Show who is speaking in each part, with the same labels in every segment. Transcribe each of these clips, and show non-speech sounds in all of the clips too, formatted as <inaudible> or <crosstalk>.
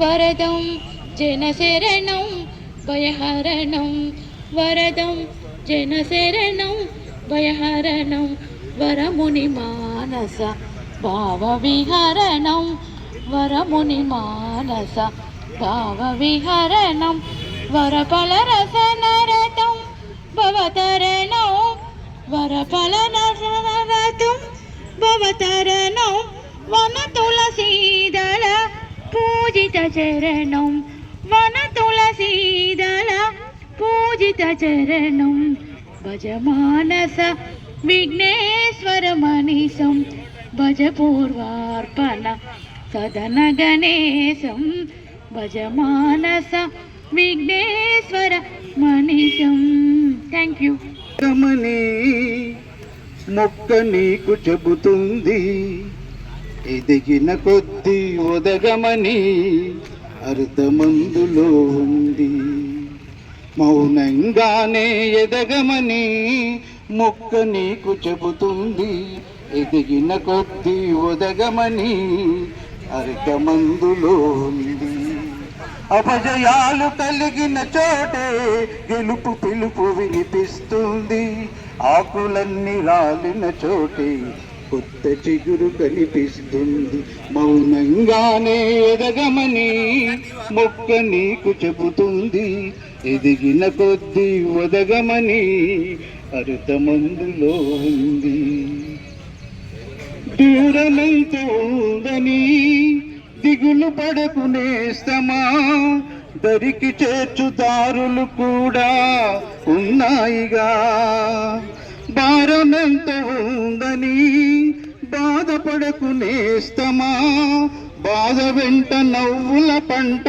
Speaker 1: వరదం జనశరణం భయహరణం వరదం జనశరణం భయహరణం వరముని మానస భావ విహరణం వరముని మానస భావ విహరణం వరఫల రసనరతం భవతరణం పూజిత చరణం వన తులసీదళ పూజిత చరణం భజ మానస విఘ్నేశ్వర మనీషం భజ పూర్వార్పణ సదన గణేశం. భజ మానస విఘ్నేశ్వర మనీషం థ్యాంక్ యూ
Speaker 2: గమని మొక్క నీకు చెబుతుంది. ఎదిగిన కొద్ది ఒదగమని అర్థమందులో ఉంది. మౌనంగానే ఎదగమని మొక్క నీకు చెబుతుంది. ఎదిగిన కొద్ది ఒదగమని అర్థమందులో ఉంది. అపజయాలు కలిగిన చోటే గెలుపు పిలుపు వినిపిస్తుంది. ఆకులన్నీ రాలిన చోటే కొత్త చిగురు కనిపిస్తుంది. మౌనంగానే ఎదగమని మొక్క నీకు చెబుతుంది. ఎదిగిన కొద్దీ ఒదగమని అరుతమందులో ఉంది. దూరమైతే ఉందని దిగులు పడకు నేస్తమా దరికి చేర్చు దారులు కూడా ఉన్నాయిగా. భారమెంత ఉందని బాధపడకు నేస్తమా బాధ వెంట నవ్వుల పంట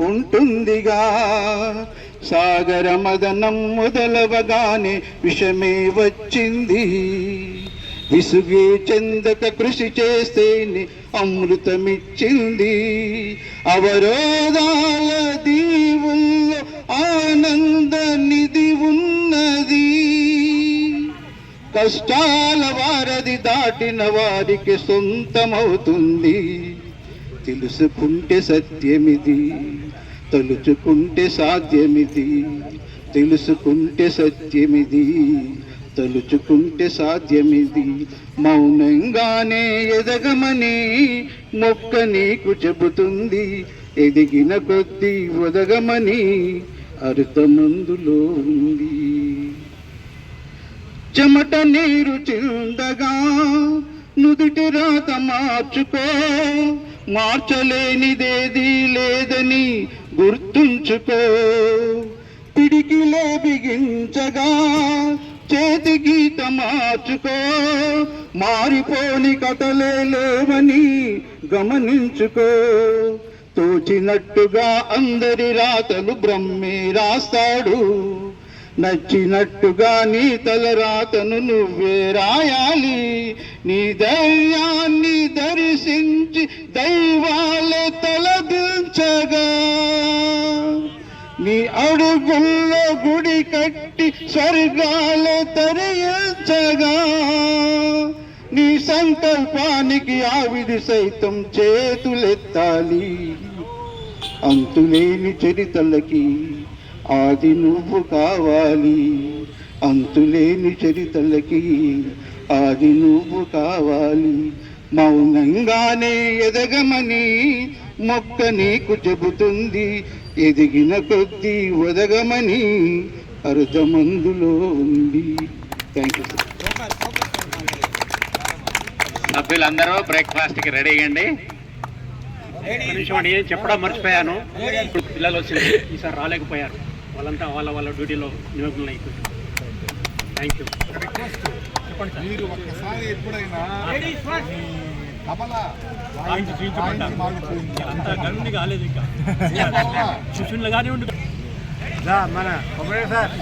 Speaker 2: ఉంటుందిగా. సాగర మదనం మొదలవగానే విషమే వచ్చింది. విసుగే చెందక కృషి చేస్తేనే అమృతమిచ్చింది. అవరోధాల దీవుల్లో ఆనంద నిధి ఉన్నది. కష్టాల వారది దాటిన వారికి సొంతమవుతుంది. తెలుసుకుంటే సత్యమిది తలుచుకుంటే సాధ్యమిది. తెలుసుకుంటే సత్యమిది తలుచుకుంటే సాధ్యమిది. మౌనంగానే ఎదగమని మొక్క నీకు చెబుతుంది. ఎదిగిన కొద్దీ ఒదగమని అర్థమందులో ఉంది. చెమట నీరు చిందగా నుదుటి రాత మార్చుకో. మార్చలేనిదేది లేదని గుర్తుంచుకో. పిడికిలే బిగించగా చేతి గీత మార్చుకో. మారిపోని కథలే లేవని గమనించుకో. తోచినట్టుగా అందరి రాతలు బ్రహ్మే రాస్తాడు. నచ్చినట్టుగా నీ తల రాతను నువ్వే రాయాలి. నీ ధైర్యాన్ని దర్శించి దైవాల తలదించగా. నీ అడుగుల్లో గుడి కట్టి స్వర్గాల తరించగా నీ సంకల్పానికి ఆవిడి సైతం చేతులెత్తాలి. అంతులేని చరితలకి ఆది నువ్వు కావాలి. అంతులేని చరితలకి ఆది నువ్వు కావాలి. మౌనంగానే ఎదగమని మొక్క నీకు చెబుతుంది. ఎదిగిన కొద్దీ ఒదగమని అర్థమందులో ఉంది. థ్యాంక్ యూ సార్
Speaker 3: సభ్యులందరూ బ్రేక్ఫాస్ట్కి రెడీ అండి
Speaker 4: ఏం చెప్పడం మర్చిపోయాను. ఇప్పుడు పిల్లలు వచ్చింది. ఈసారి రాలేకపోయారు. వాళ్ళంతా వాళ్ళ వాళ్ళ డ్యూటీలో నిమగ్నం అయిపోయారు. థ్యాంక్ యూ
Speaker 5: మీరు ఒక్కసారి ఎప్పుడైనా.
Speaker 4: అంత కాలేదు ఇంకా. <laughs>
Speaker 5: అందువల్ల
Speaker 4: శిష్యులుగానే ఉండి.
Speaker 5: మన కొబ్బరి సార్.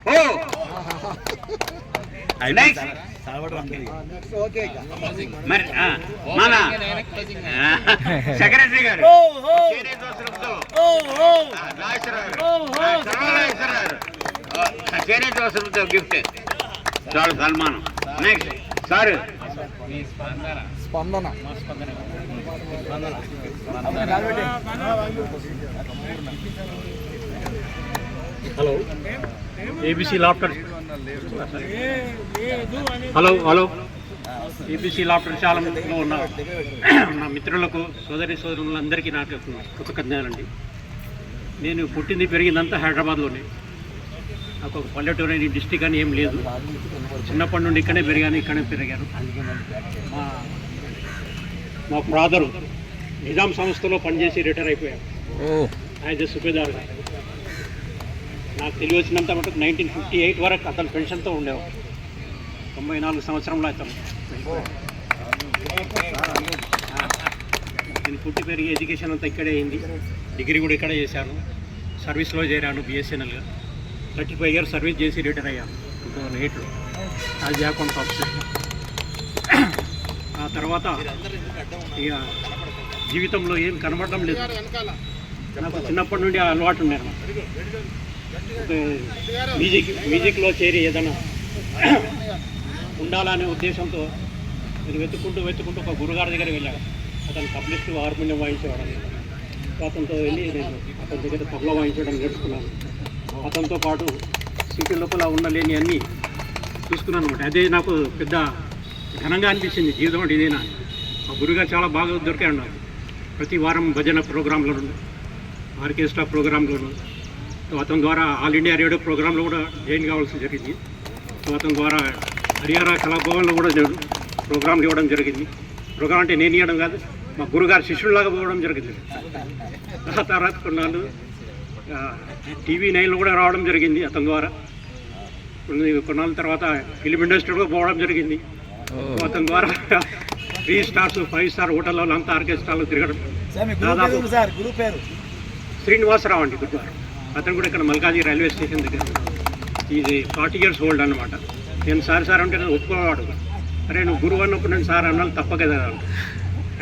Speaker 3: ఓ! <laughs> నెక్స్ట్ మరి మన సెక్రటరీ గారు. చేనేత వస్త్రంతో గిఫ్ట్. చాలు సన్మానం. Next sir.
Speaker 5: స్పందన.
Speaker 4: Hello. A B C laughter hello hello. A B C laughter చాలంలో ఉన్న నా మిత్రులకు సోదరి సోదరులందరికీ నాకు కృతజ్ఞతలండి. నేను పుట్టింది పెరిగిందంతా హైదరాబాద్లోనే. నాకు ఒక పల్లెటూరు అని డిస్టిక్ అని ఏం లేదు. చిన్నప్పటి నుండి ఇక్కడే పెరిగాను ఇక్కడే పెరిగాను. మా మా ఫాదరు నిజాం సంస్థలో పనిచేసి రిటైర్ అయిపోయారు. ఆయన సుబేదార్ గారు నాకు తెలియవచ్చినంత మటుకు నైన్టీన్ ఫిఫ్టీ ఎయిట్ వరకు అతను పెన్షన్తో ఉండేవాడు. తొంభై నాలుగు సంవత్సరంలో అతను. నేను పుట్టి పెరిగి ఎడ్యుకేషన్ అంతా ఇక్కడే అయింది. డిగ్రీ కూడా ఇక్కడే చేశాను. సర్వీస్లో చేరాను బిఎస్ఎన్ఎల్గా థర్టీ ఫైవ్ ఇయర్స్ సర్వీస్ చేసి రిటైర్ అయ్యాను టూ థౌజండ్ ఎయిట్లో. యాజ్ అకౌంట్ ఆఫీసర్ ఆ తర్వాత ఇక జీవితంలో ఏం కనబడడం లేదు. నాకు చిన్నప్పటి నుండి ఆ అలవాటు ఉండేది మ్యూజిక్ మ్యూజిక్లో చేరి ఏదైనా ఉండాలనే ఉద్దేశంతో నేను వెతుక్కుంటూ వెతుక్కుంటూ ఒక గురుగారి దగ్గర వెళ్ళాను అతను పబ్లిస్ట్ హార్మోనియం వాయించేవాడు అతనితో వెళ్ళి నేను అతని దగ్గర తబలా వాయించడం నేర్చుకున్నాను. అతనితో పాటు సిటీ లోపల ఉన్న లేని అన్నీ చూసుకున్నాను అనమాట అదే నాకు పెద్ద ఘనంగా అనిపించింది జీవితం అంటే ఇదేనా. ఆ గురుగారు చాలా బాగా దొరికాడు నాకు. ప్రతి వారం భజన ప్రోగ్రాంలోను ఆర్కెస్ట్రా ప్రోగ్రాంలోను సో అతని ద్వారా ఆల్ ఇండియా రేడియో ప్రోగ్రాంలో కూడా జాయిన్ కావాల్సి జరిగింది. సో అతని ద్వారా హరియారా కళాభవన్లో కూడా ప్రోగ్రాంలు ఇవ్వడం జరిగింది. ప్రోగ్రాం అంటే నేను ఇవ్వడం కాదు మా గురుగారు శిష్యుల్లాగా పోవడం జరిగింది. ఆ తర్వాత కొన్నాళ్ళు టీవీ నైన్లో కూడా రావడం జరిగింది అతని ద్వారా. కొన్ని కొన్నాళ్ళ తర్వాత ఫిలిం ఇండస్ట్రీలో పోవడం జరిగింది. అతని ద్వారా త్రీ స్టార్స్ ఫైవ్ స్టార్ హోటల్లో అంతా ఆర్కెస్ట్రాలో తిరగడం దాదాపు
Speaker 5: సార్? గురు పేరు?
Speaker 4: శ్రీనివాసరావు అండి గురుగారు అతను కూడా ఇక్కడ మల్కాజీ రైల్వే స్టేషన్ దగ్గర ఇది ఫార్టీ ఇయర్స్ ఓల్డ్ అనమాట నేను సార్ సార్ అంటే నేను ఒప్పుకోవాడు. అరే నువ్వు గురువు అన్నప్పుడు నేను సార్ అన్నాను తప్ప కదా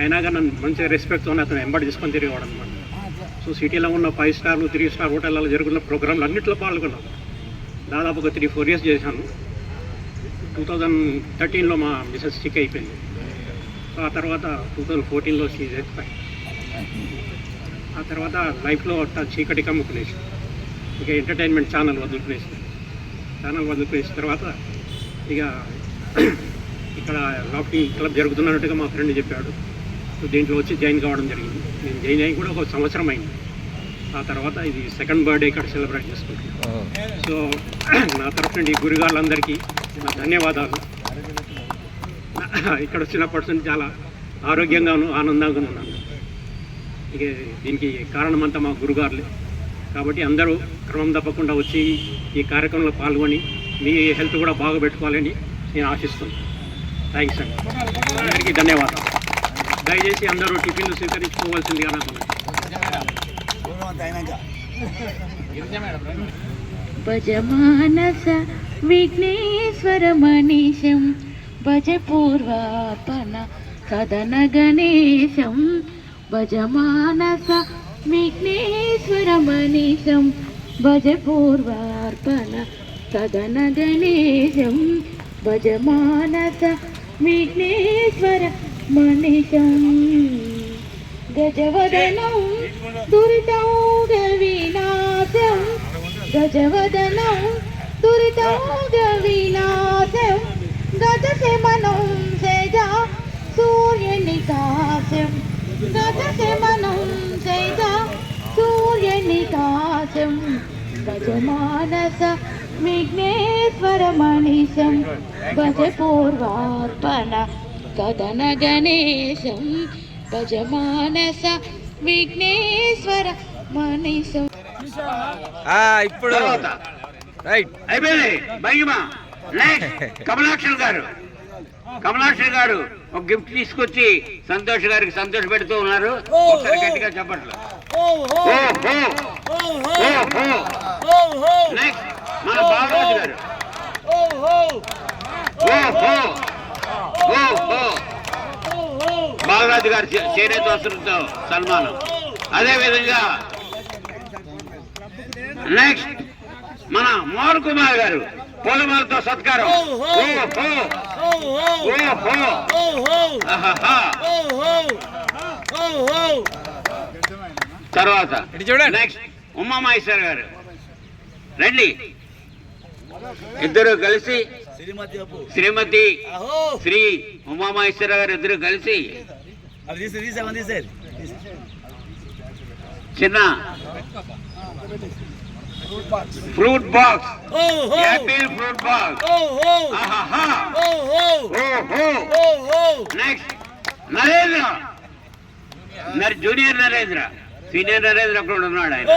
Speaker 4: అయినా కానీ నన్ను మంచిగా రెస్పెక్ట్తో అతను ఎంబడి తీసుకొని తిరిగేవాడు అనమాట సో సిటీలో ఉన్న ఫైవ్ స్టార్లు త్రీ స్టార్ హోటళ్ళలో జరుగుతున్న ప్రోగ్రాంలు అన్నింటిలో పాల్గొన్నాను. దాదాపు ఒక త్రీ ఫోర్ ఇయర్స్ చేశాను. టూ థౌజండ్ థర్టీన్లో మా మిసెస్ స్టిక్ అయిపోయింది. సో ఆ తర్వాత టూ థౌజండ్ ఫోర్టీన్లో సీజ్ అయిపోయి ఆ తర్వాత లైఫ్లో అట్లా చీకటి కమ్ముకునేసి ఇక ఎంటర్టైన్మెంట్ ఛానల్ వదులుకునేసి ఛానల్ వదులుకునేసిన తర్వాత ఇక ఇక్కడ లాఫ్టింగ్ క్లబ్ జరుగుతున్నట్టుగా మా ఫ్రెండ్ చెప్పాడు. సో దీంట్లో వచ్చి జాయిన్ కావడం జరిగింది. నేను జాయిన్ అయ్యి కూడా ఒక సంవత్సరం అయింది. ఆ తర్వాత ఇది సెకండ్ బర్త్డే ఇక్కడ సెలబ్రేట్ చేసుకుంటున్నాను సో నా తరఫు నుండి గురుగాళ్ళందరికీ నా ధన్యవాదాలు. ఇక్కడ వచ్చినప్పటి నుంచి చాలా ఆరోగ్యంగాను ఆనందంగా ఉన్నాను. ఇక దీనికి కారణమంతా మా గురుగారులే. కాబట్టి అందరూ క్రమం తప్పకుండా వచ్చి ఈ కార్యక్రమంలో పాల్గొని మీ హెల్త్ కూడా బాగా పెట్టుకోవాలని నేను ఆశిస్తున్నాను. థ్యాంక్స్ అండి అందరికీ ధన్యవాదాలు. దయచేసి అందరూ టిఫిన్లు స్వీకరించుకోవాల్సిందిగా నాకు
Speaker 1: భజమానస విఘ్నేశ్వర మనీషం భజ పూర్వాపన సదన గణేశం భజమానస విఘ్నేశ్వర మనీశం భజ పూర్వార్పణ సదన గణేశం భజమానస విఘ్నేశ్వర మనీశం గజవదనం దురితౌగ వినాశం గజవదనం దురితౌగ వినాశం గజశమనం సేజ సూర్యనికాశం గజమానస విఘ్నేశ్వర మణిశం భజ పూర్వార్పణ కదన గణేశం భజమానస విఘ్నేశ్వర మణిశం
Speaker 6: ఇప్పుడు రైట్
Speaker 3: అయిపోయింది గారు. కమలాక్షన్ గారు ఒక గిఫ్ట్ తీసుకొచ్చి సంతోష్ గారికి సంతోష పెడుతూ ఉన్నారు. ఒకసారి గట్టిగా చెప్పట్లు మన బాలరాజు గారు. బాలరాజు గారు చేనేత వస్త్రంతో సన్మానం. అదే విధంగా నెక్స్ట్ మన మోహన్ కుమార్ గారు పొలమాలతో సత్కారం. ఓహో ఆహాహా. తర్వాత. నెక్స్ట్ ఉమామహేశ్వర్ గారు. రండి ఇద్దరు కలిసి శ్రీమతి శ్రీ ఉమామహేశ్వర గారు ఇద్దరు కలిసి చిన్న fruit box. Apple fruit box. Next Narendra. నర్ junior Narendra. Senior Narendra కూడా ఉన్నాడు ఆయన.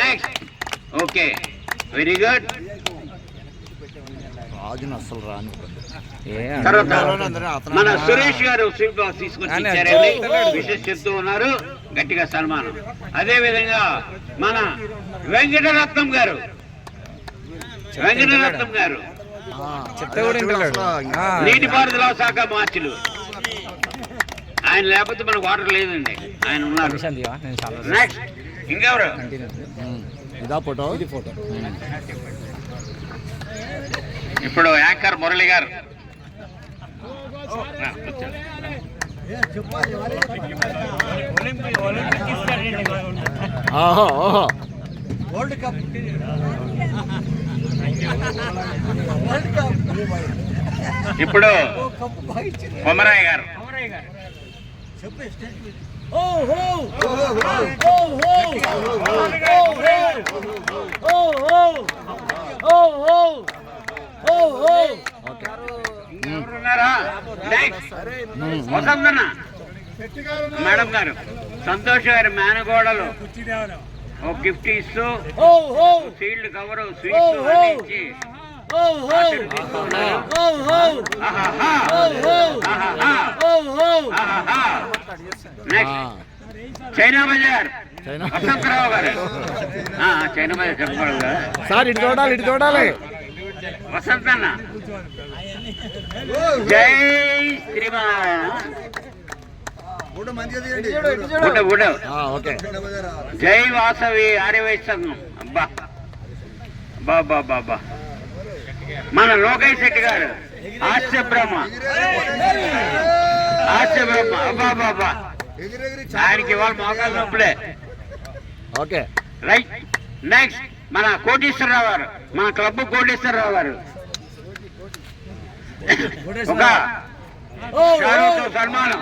Speaker 3: నెక్స్ట్. ఓకే. Very good.
Speaker 6: ఏ
Speaker 3: తర్వాత మన సురేష్ గారు స్వీట్ బాక్స్ తీసుకొచ్చి
Speaker 6: ఆయన
Speaker 3: ఇచ్చారండి
Speaker 6: చెప్తాడు.
Speaker 3: విషయం చెప్తూ ఉన్నారు. గట్టిగా సన్మానం. అదే విధంగా మన వెంకటరత్నం గారు. వెంకటరత్నం గారు. నీటిపారుదల శాఖ మార్చులు. ఆయన లేకపోతే మనకు వాటర్ లేదండి. ఆయన ఉన్నారు. నెక్స్ట్ ఇంకెవరు?
Speaker 5: ఇదా ఫోటో
Speaker 3: ఇప్పుడు యాంకర్ మురళి గారు. ఆ, కూర్చోండి.
Speaker 5: ఆహా ఓహో
Speaker 3: ఇప్పుడు కొమరాయ్ గారు. ఎవరున్నారా నెక్స్ట్ వసంతన్న మేడం గారు సంతోష్ గారి మేనగోడలు ఒక గిఫ్ట్ ఇస్తూ సీల్డ్ కవర్ స్వీట్స్ ఇచ్చి చైనా బజార్
Speaker 5: చైనా-
Speaker 3: బజార్ చెప్పకూడదు.
Speaker 5: సార్ ఇటు చూడాలి ఇటు చూడాలి.
Speaker 3: వసంతన్న జై
Speaker 5: ఓకే
Speaker 3: జై వాసవి ఆర్యవైశ్య అబ్బా అబ్బా అబ్బా. మన లోకేష్ శెట్టి గారు. హాస్య బ్రహ్మ. హాస్య బ్రహ్మ. అబ్బా అబ్బా ఆయనకి ఇవాళ మోకాలు నొప్పులే.
Speaker 5: ఓకే.
Speaker 3: రైట్. నెక్స్ట్ మన కోటేశ్వరరావు గారు. మన క్లబ్ కోటేశ్వరరావు గారు. ఒక సన్మానం.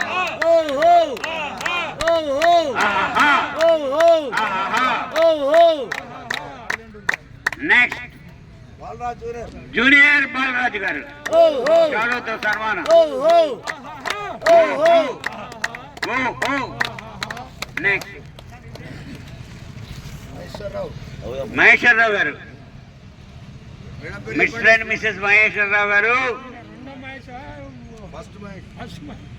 Speaker 3: నెక్స్ట్ జూనియర్ బాలరాజు గారు షారూతో సన్మానం ఓహో నెక్స్ట్ మహేశ్వరరావు గారు మిస్టర్ అండ్ మిస్సెస్ మహేశ్వరరావు గారు చేయమ్మా, చెయ్యి.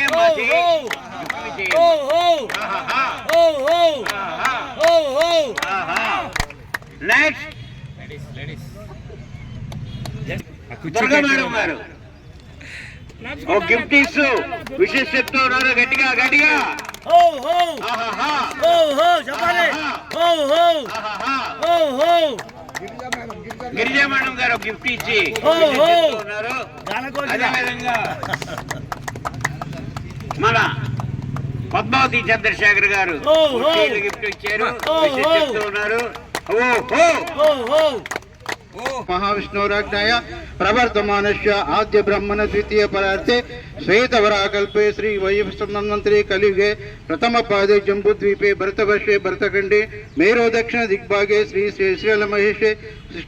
Speaker 3: ఇప్పుడు చెయ్యి. ఆహాహా. ఆహా. ఆహా. నెక్స్ట్ దుర్గా మేడం గారు ఓ గిఫ్ట్ ఇస్తూ విషెస్ చెప్తూ ఉన్నారు గట్టిగా గట్టిగా ఆహాహా. ఆహాహా. గిరిజా మేడం గారు గిఫ్ట్ ఇచ్చి అదేవిధంగా మన పద్మావతి చంద్రశేఖర్ గారు గిఫ్ట్ ఇచ్చారు. విషెస్ చెప్తూ ఉన్నారు ఓహో
Speaker 2: ಮಹಾವಿಷ್ಣುರಾಜ್ಞಾಯ ಪ್ರವರ್ತಮಾನಶ್ಯ ಆದ್ಯ ಬ್ರಹ್ಮನ ದ್ವಿತೀಯ ಪರಾರ್ಥೆ ಶ್ವೇತವರಾಕಲ್ಪೆ ಶ್ರೀ ವೈವಸ್ಮಂತ್ರಿ ಕಲಿಯುಗೆ ಪ್ರಥಮ ಪಾದೆ ಜಂಬುದ್ವೀಪೆ ಭರತವರ್ಷೆ ಭರತಖಂಡೆ ಮೇರೋ ದಕ್ಷಿಣ ದಿಗ್ಭಾಗೆ ಶ್ರೀ ಶ್ರೀಶೈಲ ಮಹೇಶೆ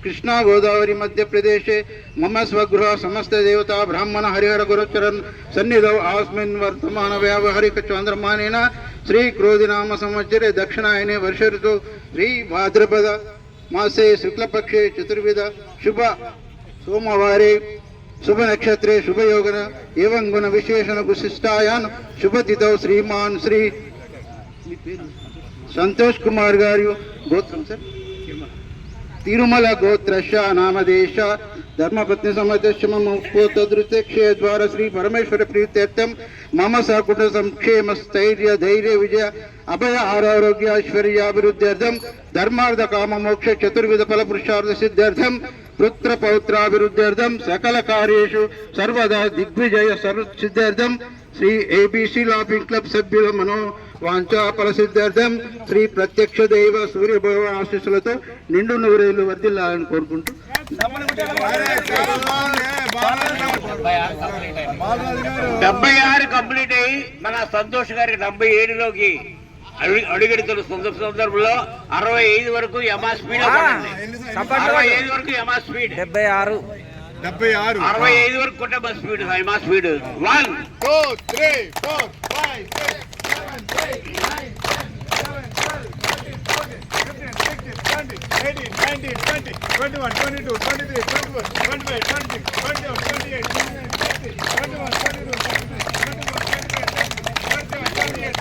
Speaker 2: ಕೃಷ್ಣ ಗೋದಾವರಿ ಮಧ್ಯಪ್ರದೇಶೆ ಮಮ ಸ್ವಗೃಹ ಸಮಸ್ತ ದೇವತಾ ಬ್ರಾಹ್ಮಣ ಹರಿಹರ ಗುರುಚರನ್ ಸನ್ನಿಧೌ ಆಸ್ಮಿನ್ ವರ್ತಮಾನ ವ್ಯಾವಹಾರಿಕ ಚಂದ್ರಮಾನೇನ ಶ್ರೀ ಕ್ರೋಧಿನಾಮ ಸಂವತ್ಸರೆ ದಕ್ಷಿಣಾಯನೆ ವರ್ಷ ಋತು ಶ್ರೀ ಭಾದ್ರಪದ మాसे శుక్లపక్షే చతుర్విధ శుభ సోమవారే శుభనక్షత్రే శుభయోగన ఏవం గుణ విశేషణ గుశిష్టాయాన్ శుభతిథౌ శ్రీమాన్ శ్రీ సంతోష్ కుమార్ గారి గోత్రం సార్? తిరుమల గోత్రశ నామదేశ ధర్మపత్ని సమేతృతే క్షయద్వార శ్రీ పరమేశ్వర ప్రీత్యర్థం మమ సకుట సంక్షేమ స్థైర్య ధైర్య విజయ అభయ ఆరోగ్య ఐశ్వర్యాభివృద్ధ్యర్థం ధర్మార్థ కామ మోక్ష చతుర్విధ ఫల పురుషార్థ సిద్ధ్యర్థం పుత్ర పౌత్రాభివృద్ధ్యర్థం సకల కార్యేషు సర్వదా దిగ్విజయ సర్వ సిద్ధ్యర్థం శ్రీ ఏబిసి లాఫింగ్ క్లబ్ సభ్యుల మనో వాంఛాఫల సిద్ధార్థం శ్రీ ప్రత్యక్ష దైవ సూర్యభవ ఆశీస్సులతో నిండు నూరేళ్ళు వర్ధిల్లాలని కోరుకుంటూ.
Speaker 3: డెబ్బై ఆరు కంప్లీట్ అయ్యి మన సంతోష్ గారికి డెబ్బై ఏడులోకి అడుగడుతున్న సందర్భంలో అరవై ఐదు వరకు యమా స్పీడ్ అరవై ఐదు వరకు యమా స్పీడ్
Speaker 6: డెబ్బై ఆరు. డెబ్బై ఆరు.
Speaker 3: అరవై ఐదు వరకు కొట్టే bus speed యమా speed one
Speaker 2: two three four five six seven eight nine ten eleven twelve thirteen fourteen fifteen sixteen seventy eighteen nineteen twenty twenty one twenty two twenty three twenty four twenty five twenty
Speaker 5: six twenty one twenty eight twenty nine twenty twenty one twenty two twenty three twenty four twenty five twenty seven twenty eight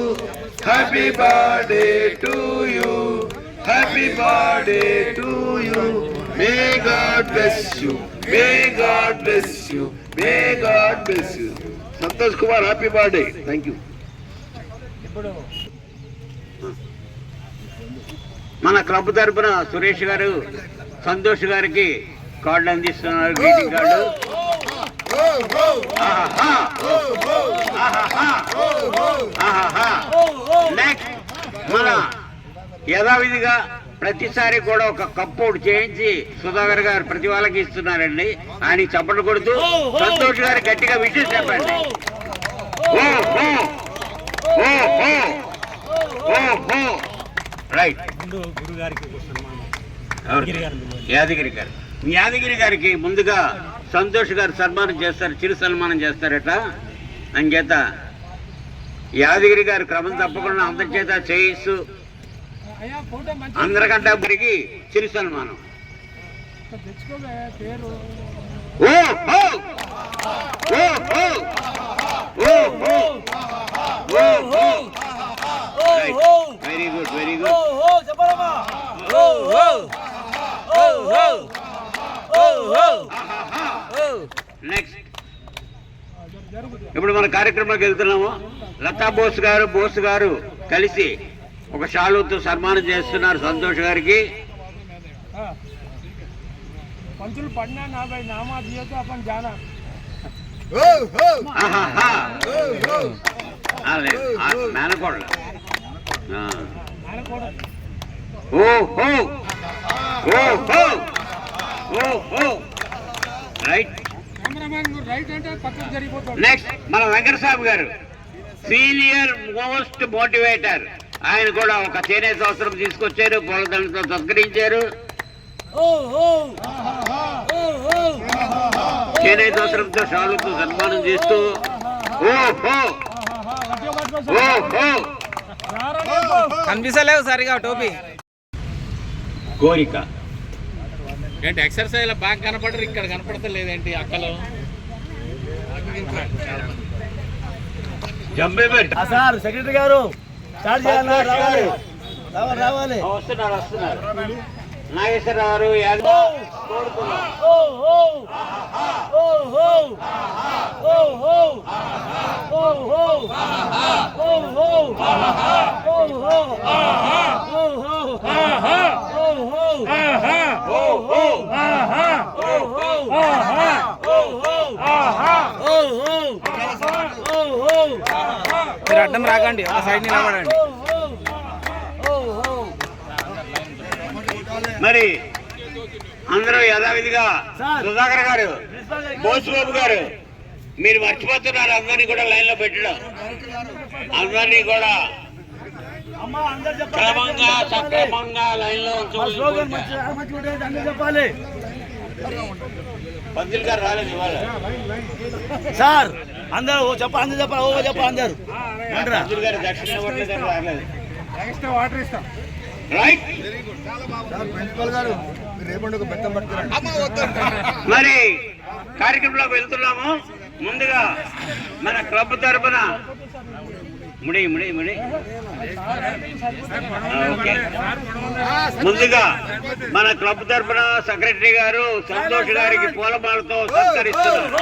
Speaker 3: happy birthday to you happy birthday to you may god bless you may god bless you may god bless you Santosh Kumar happy birthday thank you మన club తరపున సురేష్ గారు సంతోష్ గారికి card అందిస్తున్నారు greeting card ఆహాహా. ఆహాహా. ఆహాహా. Next మన యథావిధిగా ప్రతిసారి కూడా ఒక కప్ అవుట్ చేయించి సుధాకర్ గారు ప్రతి వాళ్ళకి ఇస్తున్నారండి. ఆయన చప్పట్లు కొడుతూ సంతోష్ గారు గట్టిగా విషయం చెప్పండి. రైట్? యాదగిరి గారు యాదగిరి గారికి ముందుగా సంతోష్ గారు సన్మానం చేస్తారు చిరు సన్మానం చేస్తారట అంచేత యాదగిరి గారు క్రమం తప్పకుండా అందరి చేత చేయిస్తూ అందరికంటే మరికి చిరు సన్మానం ఓ! ఓ హో! ఓ హో! ఓ హో! Very good very good next ఇప్పుడు మన కార్యక్రమంలోకి వెళ్తున్నాము లతా బోస్ గారు బోస్ గారు కలిసి ఒక షాలుతో సన్మానం చేస్తున్నారు సంతోష్ గారికి. పడినా నామా మేనకోడలు. రైట్.
Speaker 7: అంటే
Speaker 3: నెక్స్ట్ మన Venkata Sabu garu. Senior most motivator. ఆయన కూడా ఒక చేనేత అవసరం తీసుకొచ్చారు పూలదండతో సత్కరించారు. చేనేత అవసరంతో షాలుతో సన్మానం చేస్తూ ఓ హో ఓ హో
Speaker 6: కనిపిస్తలేవు సరిగా టోపీ.
Speaker 3: కోరిక.
Speaker 6: ఏంటి ఎక్సర్సైజ్ బాగా కనపడరు ఇక్కడ కనపడతలేదేంటి అక్కలు?
Speaker 8: సార్ సెక్రటరీ గారు స్టార్ట్ చేయాలా రావాలి. రావాలి రావాలి.
Speaker 3: వస్తున్నారు వస్తున్నారు. నాగేశ్వరరావు యాదవ్.
Speaker 6: రాకండి ఒక సైడ్ నిలబడండి.
Speaker 3: మరి అందరూ యథావిధిగా సుధాకర్ గారు బోసుబాబు గారు మీరు మర్చిపోతున్నారు అందరినీ కూడా లైన్లో పెట్టడం. అందరినీ కూడా క్రమంగా సక్రమంగా లైన్లో
Speaker 8: మా సార్ అందరూ ఓ చెప్ప అందరు చెప్ప ఓ చెప్ప అందరు.
Speaker 3: గారు
Speaker 7: వాటర్ ఇస్తాం
Speaker 3: రైట్
Speaker 5: ప్రిన్సిపల్ గారు రేపటి బెత్తం
Speaker 3: మరి కార్యక్రమంలోకి వెళ్తున్నాము. ముందుగా మన క్లబ్ తరఫున ముడి ముడి ముడి. ముందుగా మన క్లబ్ తరపున సెక్రటరీ గారు సంతోష్ గారికి పూలమాలతో సత్కరిస్తున్నారు.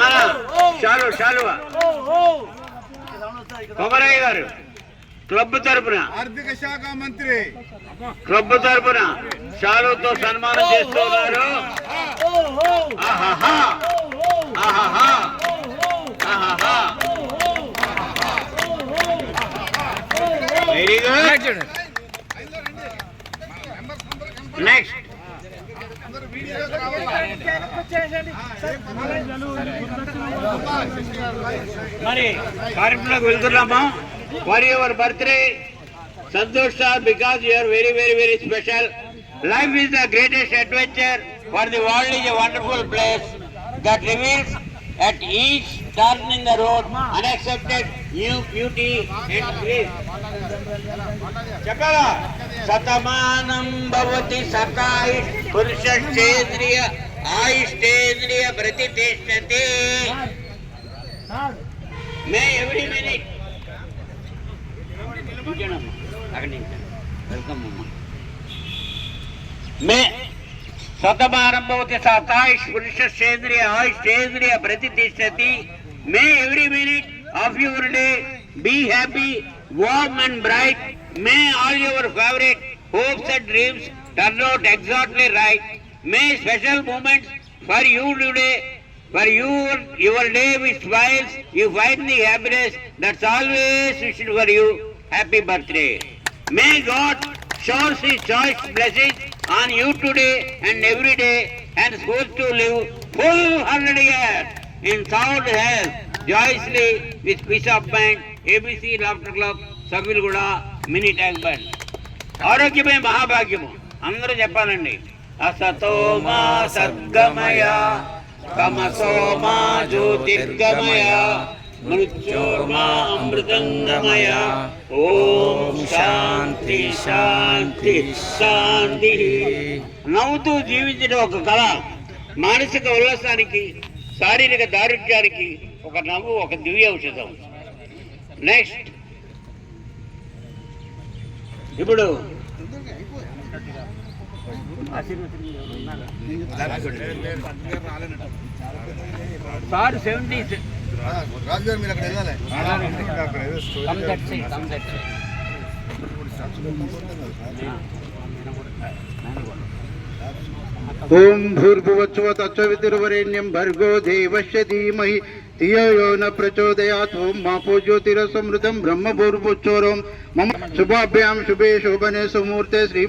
Speaker 3: మన చాలు చాలువ కొమరయ్య గారు. క్లబ్ తరపున
Speaker 2: ఆర్థిక శాఖ మంత్రి.
Speaker 3: క్లబ్ తరపున షాలుతో సన్మానం చేస్తున్నారు. వెరీ గుడ్ నెక్స్ట్ మరి కార్యక్రమంలోకి వెళ్తున్నామా? For your birthday Santosh sir because you are very very very special life is the greatest adventure for the world is a wonderful place that reveals at each turn in the road unaccepted new beauty and grace. చెప్పాలా శతమానం భవతి సతాయుష్ పురుషేంద్రియ ఆయుష్టేంద్రియ ప్రతిష్టతే మే every minute मैं स्वतमारंभवती सताइश पुरुष सेंद्रिय आयुष सेंद्रिय प्रतिष्ठति may every minute of your day be happy warm and bright may all your favourite hopes and dreams turn out exactly right. May special moments for you today, for you, your day with smiles, you find the happiness that's always wished for you. Happy birthday. May God showers His choice blessings on you today and every day and supposed to live full hundred years in sound health, joyously with peace of mind. ABC Laughter Club, సభ్యులు కూడా mini tank bund ఆరోగ్యమే మహాభాగ్యము అందరూ చెప్పాలండి అసతోమా సద్గమయ తమసోమా జ్యోతిర్గమయ మృత్యోర్మా అమృతంగమయ ఓం శాంతి శాంతి శాంతి నవ్వుతూ జీవించడం ఒక కళ. మానసిక ఉల్లాసానికి శారీరక దారుఢ్యానికి ఒక నవ్వు ఒక దివ్య ఔషధం. నెక్స్ట్ ఇప్పుడు సార్ సెవెంటీ
Speaker 5: రాజు గారు మీరు అక్కడ వెళ్ళాలి.
Speaker 2: ఓం భూర్భువత్సువ తత్సవితుర్వరేణ్యం భర్గో దేవస్య ధీమహి ధియో న ప్రచోదయాత్ ఓం మాపో జ్యోతిరసమృతం బ్రహ్మ భూర్భుచ్చోరం మమ శుభాభ్యాం శుభే శోభనే సుమూర్తే శ్రీ